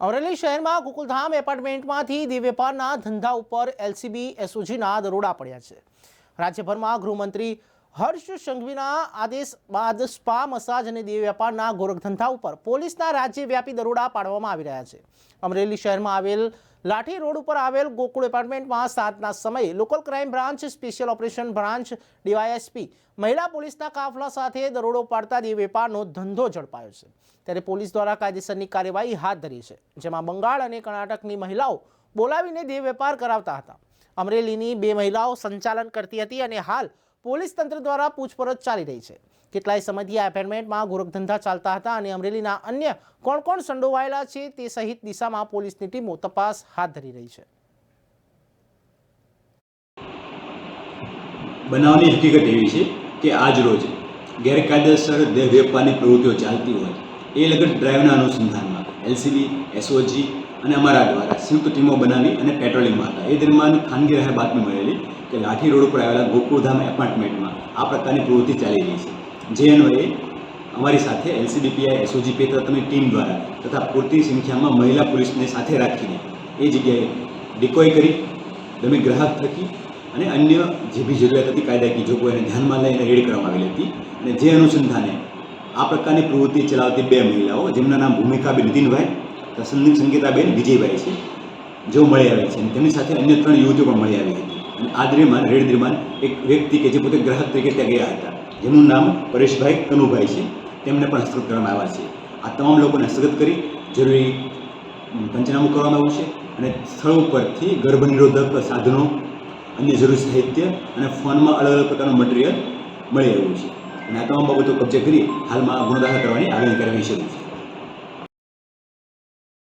અમરેલી શહેરમાં ગોકુલધામ એપાર્ટમેન્ટમાંથી દિવ્યપારના ધંધા ઉપર એલસીબી એસઓજીના દરોડા પડ્યા છે. રાજ્યભરમાં ગૃહમંત્રી હર્ષ સંઘવીના આદેશ બાદ સ્પા મસાજ અને દેહ વેપારના ગોરખધંધા ઉપર પોલીસના રાજ્યવ્યાપી દરોડા પાડવામાં આવી રહ્યા છે. અમરેલી શહેરમાં આવેલ લાઠી રોડ ઉપર આવેલ ગોકુળ એપાર્ટમેન્ટમાં સાતના સમયે local crime branch, special operation branch, DYSP, મહિલા પોલીસના કાફલા સાથે દરોડો પાડતા દેહ વેપારનો ધંધો ઝડપાયો છે. ત્યારે પોલીસ દ્વારા કાયદેસરની કાર્યવાહી હાથ ધરી છે, જેમાં બંગાળ અને કર્ણાટકની મહિલાઓ બોલાવીને દેહ વેપાર કરાવતા હતા. અમરેલીની બે મહિલાઓ સંચાલન કરતી હતી અને હાલ પોલીસ તંત્ર દ્વારા પૂછપરછ ચાલી રહી છે. કેટલાય સમયથી આ એપાર્ટમેન્ટમાં ગોરખધંધા ચાલતા હતા અને અમરેલીના અન્ય કોણ કોણ સંડોવાયેલા છે તે સહિત દિશામાં પોલીસની ટીમો તપાસ હાથ ધરી રહી છે. બનાવની હકીકત એવી છે કે આજ રોજ ગેરકાયદેસર દેહ વેપારની પ્રવૃત્તિઓ ચાલતી હોય એ લગત ડ્રાઈવના અનુસંધાનમાં એલસીબી એસઓજી અને અમારા દ્વારા સંયુક્ત ટીમો બનાવી અને પેટ્રોલિંગમાં હતા. એ દરમિયાન ખાનગી રાહે બાતમી મળેલી કે લાઠી રોડ ઉપર આવેલા ગોકુળધામ એપાર્ટમેન્ટમાં આ પ્રકારની પ્રવૃત્તિ ચાલી રહી છે. જે અન્વયે અમારી સાથે એલસીબી પીઆઈ એસઓજી પી તથા ટીમ દ્વારા તથા પૂરતી સંખ્યામાં મહિલા પોલીસને સાથે રાખીને એ જગ્યાએ ડિકોય કરી તમે ગ્રાહક થકી અને અન્ય જે બી જરૂરિયાત હતી કાયદાકીય જોગવાઈને ધ્યાનમાં લઈને રેડ કરવામાં આવેલી હતી અને જે અનુસંધાને આ પ્રકારની પ્રવૃત્તિ ચલાવતી બે મહિલાઓ, જેમના નામ ભૂમિકાબેન નીતિનભાઈ તથા સંગીતાબેન વિજયભાઈ છે, જેઓ મળી આવે છે. અને તેમની સાથે અન્ય ત્રણ યુવતીઓ પણ મળી આવી હતી. અને આ દરમિયાન રેડ દરમિયાન એક વ્યક્તિ કે જે પોતે ગ્રાહક તરીકે ત્યાં ગયા હતા. જેનું નામ પરેશભાઈ કનુભાઈ છે. તેમને પણ હસ્તગત કરવામાં આવ્યા છે. આ તમામ લોકોને હસ્તગત કરી જરૂરી પંચનામું કરવામાં આવ્યું છે અને સ્થળ ઉપરથી ગર્ભનિરોધક સાધનો, અન્ય જરૂરી સાહિત્ય અને ફોનમાં અલગ અલગ પ્રકારનું મટીરિયલ મળી આવ્યું છે. અને આ તમામ બાબતો કબજે કરી હાલમાં ગુનો કરવાની આગળની કાર્યવાહી શરૂ છે.